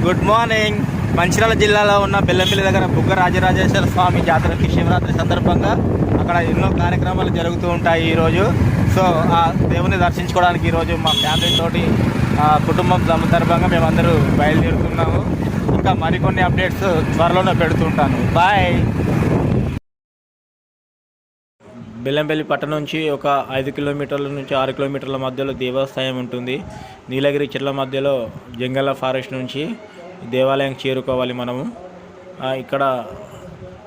Good morning Mancherial జిల్లాలో ఉన్న బెల్లంపల్లి దగ్గర బుగ్గ రాజరాజేశ్వర స్వామి జాతరకి శివరాత్రి సందర్భంగా అక్కడ ఎన్నో కార్యక్రమాలు జరుగుతూ ఉంటాయి ఈరోజు. సో ఆ దేవుని దర్శించుకోవడానికి ఈరోజు మా ఫ్యామిలీ తోటి ఆ, కుటుంబం సందర్భంగా మేమందరూ బయలుదేరుతున్నాము. ఇంకా మరికొన్ని అప్డేట్స్ త్వరలోనే పెడుతుంటాను బాయ్ బెల్లంపల్లి పట్టణం నుంచి ఒక ఐదు కిలోమీటర్ల నుంచి ఆరు కిలోమీటర్ల మధ్యలో దేవాలయం ఉంటుంది. నీలగిరి చెట్ల మధ్యలో జంగల ఫారెస్ట్ నుంచి దేవాలయం చేరుకోవాలి మనము. ఇక్కడ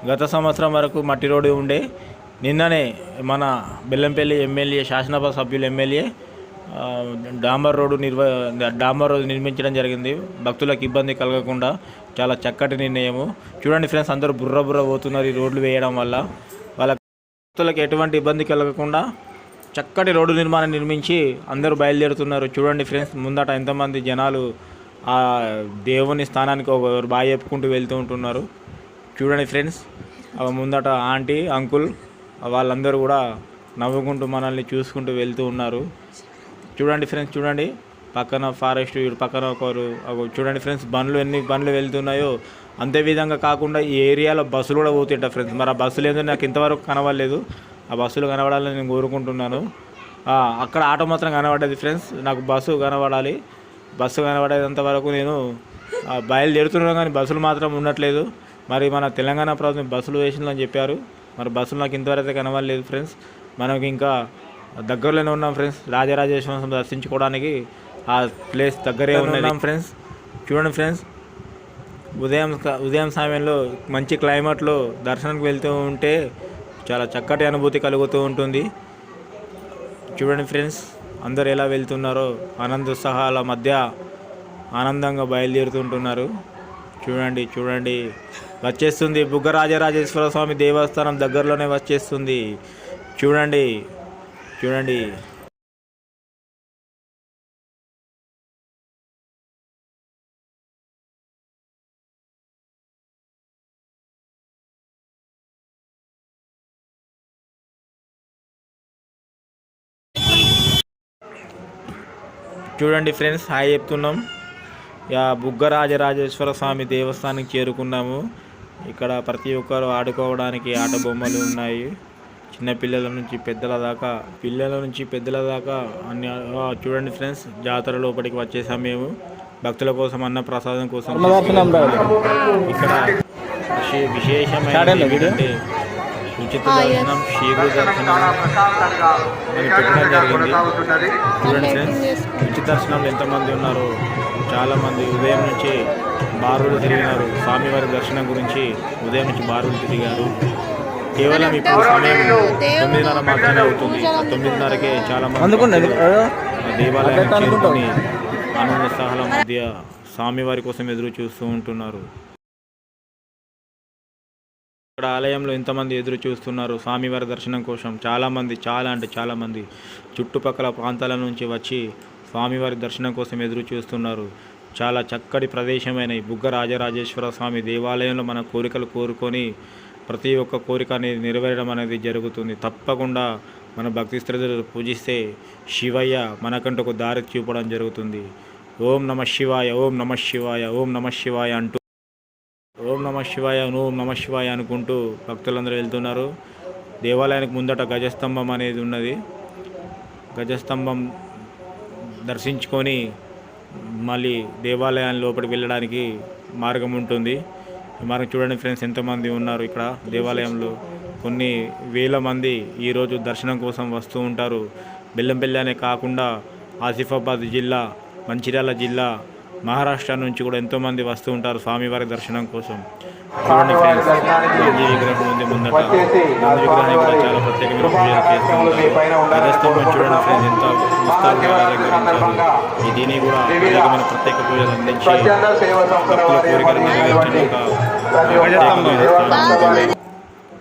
గత సంవత్సరం వరకు మట్టి రోడ్డు ఉండే. నిన్ననే మన బెల్లంపల్లి ఎమ్మెల్యే శాసనసభ సభ్యులు ఎమ్మెల్యే డాంబర్ రోడ్డు నిర్వ డాంబర్ రోడ్డు నిర్మించడం జరిగింది. భక్తులకు ఇబ్బంది కలగకుండా చాలా చక్కటి నిర్ణయము. చూడండి ఫ్రెండ్స్ అందరూ బుర్ర బుర్ర పోతున్నారు ఈ రోడ్లు వేయడం వల్ల. భక్తులకు ఎటువంటి ఇబ్బంది కలగకుండా చక్కటి రోడ్డు నిర్మాణం నిర్మించి అందరూ బయలుదేరుతున్నారు. చూడండి ఫ్రెండ్స్ ముందట ఎంతమంది జనాలు ఆ దేవుని స్థానానికి ఒకరు బాగా చెప్పుకుంటూ వెళ్తూ ఉంటున్నారు. చూడండి ఫ్రెండ్స్ ముందట ఆంటీ అంకుల్ వాళ్ళందరూ కూడా నవ్వుకుంటూ మనల్ని చూసుకుంటూ వెళ్తూ ఉన్నారు. చూడండి ఫ్రెండ్స్ చూడండి. పక్కన ఫారెస్ట్ పక్కన ఒకరు చూడండి ఫ్రెండ్స్ బండ్లు ఎన్ని బండ్లు వెళ్తున్నాయో. అంతే విధంగా కాకుండా ఈ ఏరియాలో బస్సులు కూడా పోతుంటాయి ఫ్రెండ్స్. మరి ఆ బస్సులు ఏంటో నాకు ఇంతవరకు కనబడలేదు. ఆ బస్సులు కనబడాలని నేను కోరుకుంటున్నాను. అక్కడ ఆటో మాత్రం కనబడ్డది ఫ్రెండ్స్. నాకు బస్సు కనబడాలి. బస్సు కనబడేంత వరకు నేను బయలుదేరుతున్నాను కానీ బస్సులు మాత్రం ఉండట్లేదు. మరి మన తెలంగాణ ప్రభుత్వం బస్సులు వేసిందని చెప్పారు. మరి బస్సులు నాకు ఇంతవరకు అయితే కనబడలేదు ఫ్రెండ్స్. మనకి ఇంకా దగ్గరలోనే ఉన్నాం ఫ్రెండ్స్. రాజరాజేశ్వరం దర్శించుకోవడానికి ఆ ప్లేస్ దగ్గరే ఉన్నాం ఫ్రెండ్స్. చూడండి ఫ్రెండ్స్. ఉదయం ఉదయం సమయంలో మంచి క్లైమేట్లో దర్శనానికి వెళ్తూ ఉంటే చాలా చక్కటి అనుభూతి కలుగుతూ ఉంటుంది. చూడండి ఫ్రెండ్స్ అందరు ఎలా వెళ్తున్నారో ఆనందోత్సాహాల మధ్య ఆనందంగా బయలుదేరుతుంటున్నారు. చూడండి చూడండి. వచ్చేస్తుంది బుగ్గ రాజరాజేశ్వర స్వామి దేవస్థానం దగ్గరలోనే వచ్చేస్తుంది. చూడండి చూడండి. చూడండి ఫ్రెండ్స్ హాయ్ చెప్తున్నాం. యా బుగ్గ రాజరాజేశ్వర స్వామి దేవస్థానానికి చేరుకున్నాము. ఇక్కడ ప్రతి ఒక్కరు ఆడుకోవడానికి ఆట బొమ్మలు ఉన్నాయి. చిన్న పిల్లల నుంచి పెద్దల దాకా పిల్లల నుంచి పెద్దల దాకా అన్ని చూడండి ఫ్రెండ్స్ జాతర లోపలికి వచ్చేసాం మేము. భక్తుల కోసం అన్న ప్రసాదం కోసం ఇక్కడ విశే- విశేషమైన ఉచిత దర్శనం శీఘ్ర దర్శనం అని పెట్టడం జరిగింది. చూడండి ఫ్రెండ్స్ ఉచిత దర్శనంలో ఎంతమంది ఉన్నారు? చాలామంది ఉదయం నుంచి బారులు తిరిగినారు. స్వామివారి దర్శనం గురించి ఉదయం నుంచి బారులు తిరిగారు. కేవలం ఇప్పుడు సమయం తొమ్మిదిన్నర మాత్రమే అవుతుంది. తొమ్మిదిన్నరకే చాలా మంది దేవాలయాన్ని చేరుకొని ఆనందోత్సాహాల మధ్య స్వామివారి కోసం ఎదురు చూస్తూ ఉంటున్నారు. ఇక్కడ ఆలయంలో ఎంతమంది ఎదురు చూస్తున్నారు. స్వామివారి దర్శనం కోసం చాలామంది చాలా అంటే చాలామంది చుట్టుపక్కల ప్రాంతాల నుంచి వచ్చి స్వామివారి దర్శనం కోసం ఎదురు చూస్తున్నారు. చాలా చక్కటి ప్రదేశమైన ఈ బుగ్గ రాజరాజేశ్వర స్వామి దేవాలయంలో మన కోరికలు కోరుకొని ప్రతి ఒక్క కోరిక అనేది నెరవేరడం అనేది జరుగుతుంది. తప్పకుండా మన భక్తి శ్రద్ధలు పూజిస్తే శివయ్య మనకంటూ ఒక దారి చూపడం జరుగుతుంది. ఓం నమ శివాయ ఓం నమ శివాయ ఓం నమ శివాయ అంటూ శివాయ ఓం నమ శివాయ అనుకుంటూ భక్తులందరూ వెళ్తున్నారు. దేవాలయానికి ముందట గజస్తంభం అనేది ఉన్నది. గజస్తంభం దర్శించుకొని మళ్ళీ దేవాలయాన్ని లోపలికి వెళ్ళడానికి మార్గం ఉంటుంది. మార్గం చూడండి ఫ్రెండ్స్ ఎంతమంది ఉన్నారు ఇక్కడ దేవాలయంలో. కొన్ని వేల మంది ఈరోజు దర్శనం కోసం వస్తూ ఉంటారు. బెల్లంపల్లి అనే కాకుండా ఆసిఫాబాద్ జిల్లా మంచిర్యాల జిల్లా మహారాష్ట్ర నుంచి కూడా ఎంతోమంది వస్తూ ఉంటారు స్వామివారి దర్శనం కోసం. చూడండి ఫ్రెండ్స్ గాంధీ విగ్రహం ఉంది ముందట. గాంధీ విగ్రహాన్ని కూడా చాలా ప్రత్యేకమైన పూజలు చేస్తూ గజస్తంభం చూడండి ఫ్రెండ్స్ ఎంత ఉత్సాహంగా ఈ దీని కూడా ప్రత్యేకమైన ప్రత్యేక పూజలు అందించి భక్తుల కోరికలు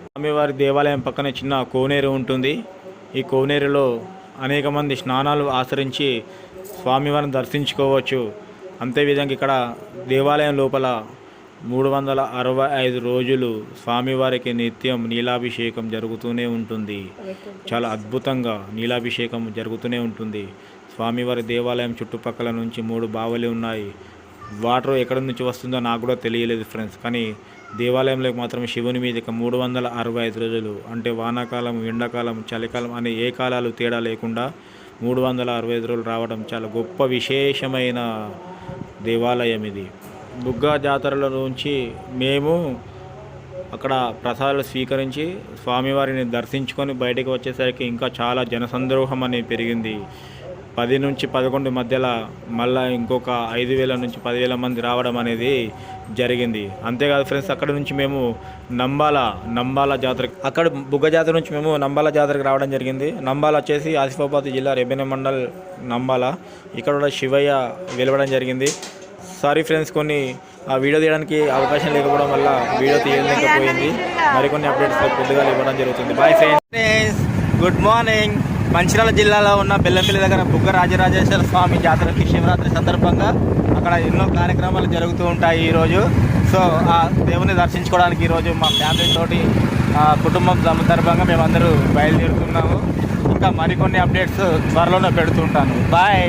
స్వామివారి దేవాలయం పక్కనే చిన్న కోనేరు ఉంటుంది. ఈ కోనేరులో అనేక మంది స్నానాలు ఆచరించి స్వామివారిని దర్శించుకోవచ్చు. అంతేవిధంగా ఇక్కడ దేవాలయం లోపల మూడు వందల అరవై ఐదు రోజులు స్వామివారికి నిత్యం నీలాభిషేకం జరుగుతూనే ఉంటుంది. చాలా అద్భుతంగా నీలాభిషేకం జరుగుతూనే ఉంటుంది. స్వామివారి దేవాలయం చుట్టుపక్కల నుంచి మూడు బావలు ఉన్నాయి. వాటర్ ఎక్కడి నుంచి వస్తుందో నాకు కూడా తెలియలేదు ఫ్రెండ్స్. కానీ దేవాలయంలోకి మాత్రం శివుని మీద ఇక మూడు వందల అరవై ఐదు రోజులు అంటే వానాకాలం ఎండాకాలం చలికాలం అనే ఏ కాలాలు తేడా లేకుండా మూడు వందల అరవై ఐదు రోజులు రావడం చాలా గొప్ప విశేషమైన దేవాలయం ఇది. బుగ్గ జాతరల నుంచి మేము అక్కడ ప్రసాదాలు స్వీకరించి స్వామివారిని దర్శించుకొని బయటకు వచ్చేసరికి ఇంకా చాలా జనసంద్రోహం అనేది పెరిగింది. పది నుంచి పదకొండు మధ్యలో మళ్ళా ఇంకొక ఐదు వేల నుంచి పదివేల మంది రావడం అనేది జరిగింది. అంతేకాదు ఫ్రెండ్స్ అక్కడ నుంచి మేము నంబాల నంబాల జాతర అక్కడ బుగ్గ జాతర నుంచి మేము నంబాల జాతరకు రావడం జరిగింది. నంబాల వచ్చేసి ఆసిఫాబాద్ జిల్లా రెబెన మండల్ నంబాల. ఇక్కడ కూడా శివయ్య వెలవడం జరిగింది. సారీ ఫ్రెండ్స్ కొన్ని ఆ వీడియో తీయడానికి అవకాశం లేకపోవడం వల్ల వీడియో తీయలేకపోయింది. మరికొన్ని అప్డేట్స్ కొద్దిగా ఇవ్వడం జరుగుతుంది. Bye friends good morning Mancherial జిల్లాలో ఉన్న బెల్లంపల్లి దగ్గర బుగ్గ రాజరాజేశ్వర స్వామి జాతరకి శివరాత్రి సందర్భంగా అక్కడ ఎన్నో కార్యక్రమాలు జరుగుతూ ఉంటాయి ఈరోజు. సో ఆ దేవుని దర్శించుకోవడానికి ఈరోజు మా ఫ్యామిలీ తోటి కుటుంబం సందర్భంగా మేమందరూ బయలుదేరుతున్నాము. ఇంకా మరికొన్ని అప్డేట్స్ త్వరలోనే పెడుతుంటాను బాయ్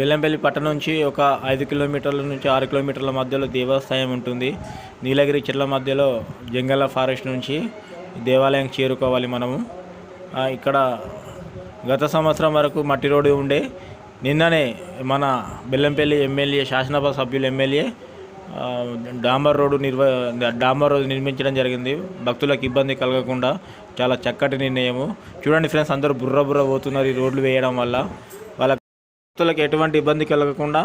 బెల్లంపల్లి పట్టణం నుంచి ఒక ఐదు కిలోమీటర్ల నుంచి ఆరు కిలోమీటర్ల మధ్యలో దేవాలయం ఉంటుంది. నీలగిరి చెట్ల మధ్యలో జంగల ఫారెస్ట్ నుంచి దేవాలయం చేరుకోవాలి మనము. ఇక్కడ గత సంవత్సరం వరకు మట్టి రోడ్డు ఉండే. నిన్ననే మన బెల్లంపల్లి ఎమ్మెల్యే శాసనసభ సభ్యులు ఎమ్మెల్యే డాంబర్ రోడ్డు నిర్వ డాంబర్ రోడ్డు నిర్మించడం జరిగింది. భక్తులకు ఇబ్బంది కలగకుండా చాలా చక్కటి నిర్ణయము. చూడండి ఫ్రెండ్స్ అందరూ బుర్ర బుర్ర పోతున్నారు ఈ రోడ్లు వేయడం వల్ల. భక్తులకు ఎటువంటి ఇబ్బంది కలగకుండా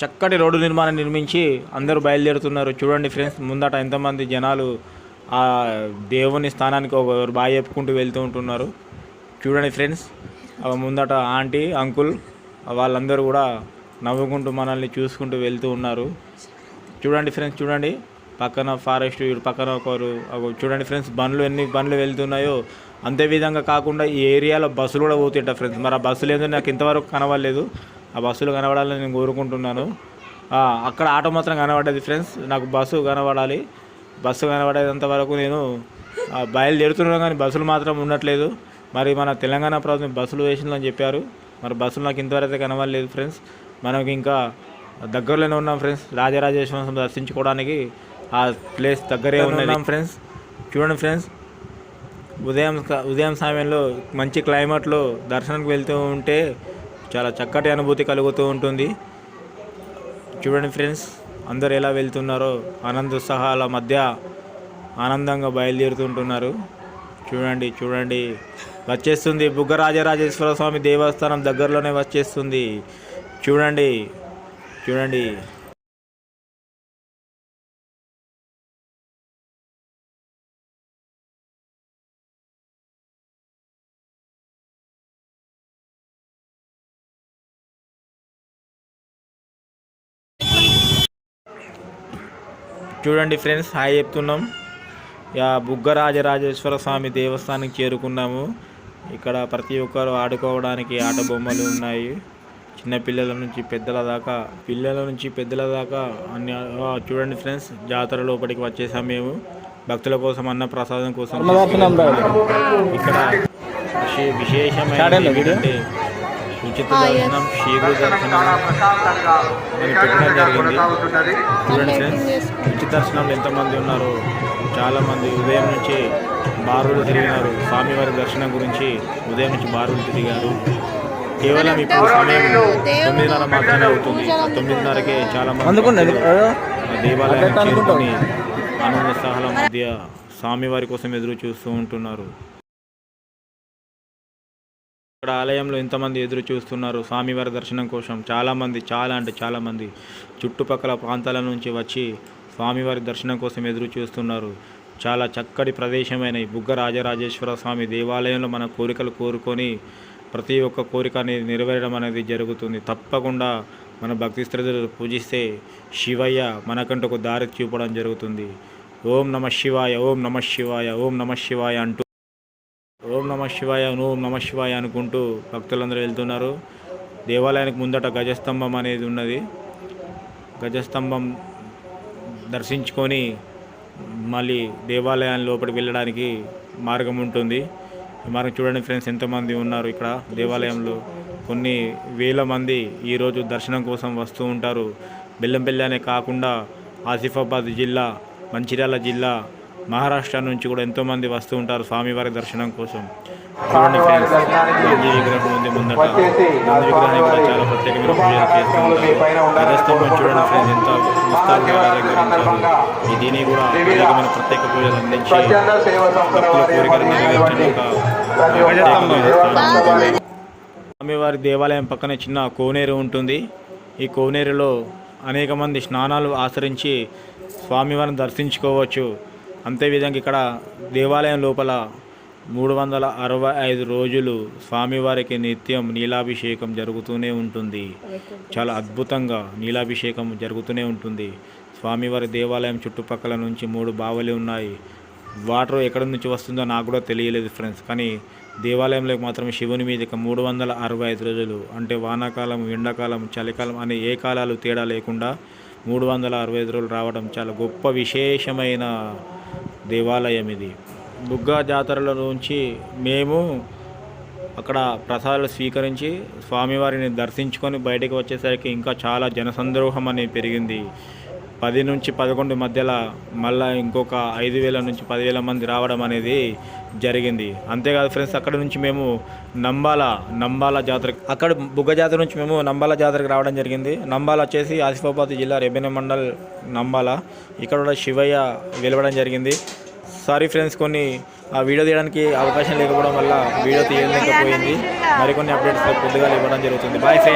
చక్కటి రోడ్డు నిర్మాణం నిర్మించి అందరూ బయలుదేరుతున్నారు. చూడండి ఫ్రెండ్స్ ముందట ఎంతమంది జనాలు ఆ దేవుని స్థానానికి ఒక బాగా చెప్పుకుంటూ వెళ్తూ ఉంటున్నారు. చూడండి ఫ్రెండ్స్ ముందట ఆంటీ అంకుల్ వాళ్ళందరూ కూడా నవ్వుకుంటూ మనల్ని చూసుకుంటూ వెళ్తూ ఉన్నారు. చూడండి ఫ్రెండ్స్ చూడండి. పక్కన ఫారెస్ట్ ఇటు పక్కన ఒకరు. చూడండి ఫ్రెండ్స్ బండ్లు ఎన్ని బండ్లు వెళ్తున్నాయో. అంతే విధంగా కాకుండా ఈ ఏరియాలో బస్సులు కూడా పోతుంటా ఫ్రెండ్స్. మరి ఆ బస్సులు ఏందో నాకు ఇంతవరకు కనబడలేదు. ఆ బస్సులు కనబడాలని నేను కోరుకుంటున్నాను. అక్కడ ఆటో మాత్రం కనబడ్డది ఫ్రెండ్స్. నాకు బస్సు కనబడాలి. బస్సు కనబడేంత వరకు నేను బయలుదేరుతున్నాను కానీ బస్సులు మాత్రం ఉండట్లేదు. మరి మన తెలంగాణ ప్రభుత్వం బస్సులు వేసిందని చెప్పారు. మరి బస్సులు నాకు ఇంతవరకు అయితే కనబడలేదు ఫ్రెండ్స్. మనకి ఇంకా దగ్గరలోనే ఉన్నాం ఫ్రెండ్స్. రాజరాజేశ్వరం దర్శించుకోవడానికి ఆ ప్లేస్ దగ్గరే ఉన్నాం ఫ్రెండ్స్ చూడండి ఫ్రెండ్స్ ఉదయం ఉదయం సమయంలో మంచి క్లైమేట్లో దర్శనానికి వెళ్తూ ఉంటే చాలా చక్కటి అనుభూతి కలుగుతూ ఉంటుంది. చూడండి ఫ్రెండ్స్ అందరు ఎలా వెళ్తున్నారో ఆనందోత్సాహాల మధ్య ఆనందంగా బయలుదేరుతుంటున్నారు. చూడండి చూడండి. వచ్చేస్తుంది బుగ్గ రాజరాజేశ్వర స్వామి దేవస్థానం దగ్గరలోనే వచ్చేస్తుంది. చూడండి చూడండి. చూడండి ఫ్రెండ్స్ హాయ్ చెప్తున్నాం. యా బుగ్గ రాజరాజేశ్వర స్వామి దేవస్థానానికి చేరుకున్నాము. ఇక్కడ ప్రతి ఒక్కరు ఆడుకోవడానికి ఆట బొమ్మలు ఉన్నాయి. చిన్న పిల్లల నుంచి పెద్దల దాకా పిల్లల నుంచి పెద్దల దాకా అన్ని చూడండి ఫ్రెండ్స్ జాతర లోపలికి వచ్చేసాం మేము. భక్తుల కోసం అన్న ప్రసాదం కోసం ఇక్కడ విశే- విశేషమైన ఉచిత దర్శనం శీఘ్ర దర్శనం అని పెట్టడం జరిగింది. చూడండి ఫ్రెండ్స్ ఉచిత దర్శనంలో ఎంతమంది ఉన్నారు చాలామంది ఉదయం నుంచి బారులు తిరిగినారు. స్వామివారి దర్శనం గురించి ఉదయం నుంచి బారులు తిరిగారు. కేవలం ఇప్పుడు సమయం తొమ్మిదిన్నర మాత్రమే అవుతుంది. తొమ్మిదిన్నరకే చాలా మంది దేవాలయానికి చేరుకొని ఆనందోత్సాహాల మధ్య స్వామివారి కోసం ఎదురు చూస్తూ ఉంటున్నారు. ఇక్కడ ఆలయంలో ఇంతమంది ఎదురు చూస్తున్నారు? స్వామివారి దర్శనం కోసం చాలామంది చాలా అంటే చాలామంది చుట్టుపక్కల ప్రాంతాల నుంచి వచ్చి స్వామివారి దర్శనం కోసం ఎదురు చూస్తున్నారు. చాలా చక్కటి ప్రదేశమైన ఈ బుగ్గ రాజరాజేశ్వర స్వామి దేవాలయంలో మన కోరికలు కోరుకొని ప్రతి ఒక్క కోరిక అనేది నెరవేరడం అనేది జరుగుతుంది. తప్పకుండా మన భక్తి శ్రద్ధలు పూజిస్తే శివయ్య మనకంటూ ఒక దారి చూపడం జరుగుతుంది. ఓం నమ శివాయ ఓం నమ శివాయ ఓం నమ శివాయ అంటూ నమ శివాయ ఓం నమ శివాయ అనుకుంటూ భక్తులందరూ వెళ్తున్నారు. దేవాలయానికి ముందట గజస్తంభం అనేది ఉన్నది. గజస్తంభం దర్శించుకొని మళ్ళీ దేవాలయం లోపలికి వెళ్ళడానికి మార్గం ఉంటుంది. మనం చూడండి ఫ్రెండ్స్ ఎంతమంది ఉన్నారు ఇక్కడ దేవాలయంలో. కొన్ని వేల మంది ఈరోజు దర్శనం కోసం వస్తూ ఉంటారు. బెల్లంపల్లి అనే కాకుండా ఆసిఫాబాద్ జిల్లా మంచిర్యాల జిల్లా మహారాష్ట్ర నుంచి కూడా ఎంతోమంది వస్తూ ఉంటారు స్వామివారి దర్శనం కోసం. చూడండి ఫ్రెండ్స్ నంది విగ్రహం ఉంది ముందట. నంది విగ్రహానికి కూడా చాలా ప్రత్యేకమైన పూజలు చేస్తూ ఉంటారు. రథస్తంభం చూడండి ఫ్రెండ్స్ ఎంత విస్తారంగా అలంకరించారు ఈ దీని కూడా అనేకమైన ప్రత్యేక పూజలు అందించి భక్తుల కోరికలు ప్రత్యేకమైన. స్వామివారి దేవాలయం పక్కనే చిన్న కోనేరు ఉంటుంది. ఈ కోనేరులో అనేక మంది స్నానాలు ఆచరించి స్వామివారిని దర్శించుకోవచ్చు. అంతేవిధంగా ఇక్కడ దేవాలయం లోపల మూడు వందల అరవై ఐదు రోజులు స్వామివారికి నిత్యం నీలాభిషేకం జరుగుతూనే ఉంటుంది. చాలా అద్భుతంగా నీలాభిషేకం జరుగుతూనే ఉంటుంది. స్వామివారి దేవాలయం చుట్టుపక్కల నుంచి మూడు బావలు ఉన్నాయి. వాటర్ ఎక్కడి నుంచి వస్తుందో నాకు కూడా తెలియలేదు ఫ్రెండ్స్. కానీ దేవాలయంలోకి మాత్రం శివుని మీద మూడు వందల అరవై ఐదు రోజులు అంటే వానాకాలం ఎండాకాలం చలికాలం అనే ఏ కాలాలు తేడా లేకుండా మూడు వందల అరవై ఐదు రోజులు రావడం చాలా గొప్ప విశేషమైన దేవాలయం ఇది. బుగ్గా జాతరల నుంచి మేము అక్కడ ప్రసాదాలు స్వీకరించి స్వామివారిని దర్శించుకొని బయటకు వచ్చేసరికి ఇంకా చాలా జనసంద్రోహం అనేది పెరిగింది. పది నుంచి పదకొండు మధ్యలో మళ్ళీ ఇంకొక ఐదు వేల నుంచి పదివేల మంది రావడం అనేది జరిగింది. అంతేకాదు ఫ్రెండ్స్ అక్కడ నుంచి మేము నంబాల నంబాల జాతర అక్కడ బుగ్గ జాతర నుంచి మేము నంబాల జాతరకు రావడం జరిగింది. నంబాల వచ్చేసి ఆసిఫాబాద్ జిల్లా రెబెన్యూ మండల్ నంబాల. ఇక్కడ కూడా శివయ్య వెలవడం జరిగింది. సారీ ఫ్రెండ్స్ కొన్ని ఆ వీడియో తీయడానికి అవకాశం లేకపోవడం వల్ల వీడియో తీయలేకపోయింది. మరికొన్ని అప్డేట్స్ కొద్దిగా ఇవ్వడం జరుగుతుంది. Bye friends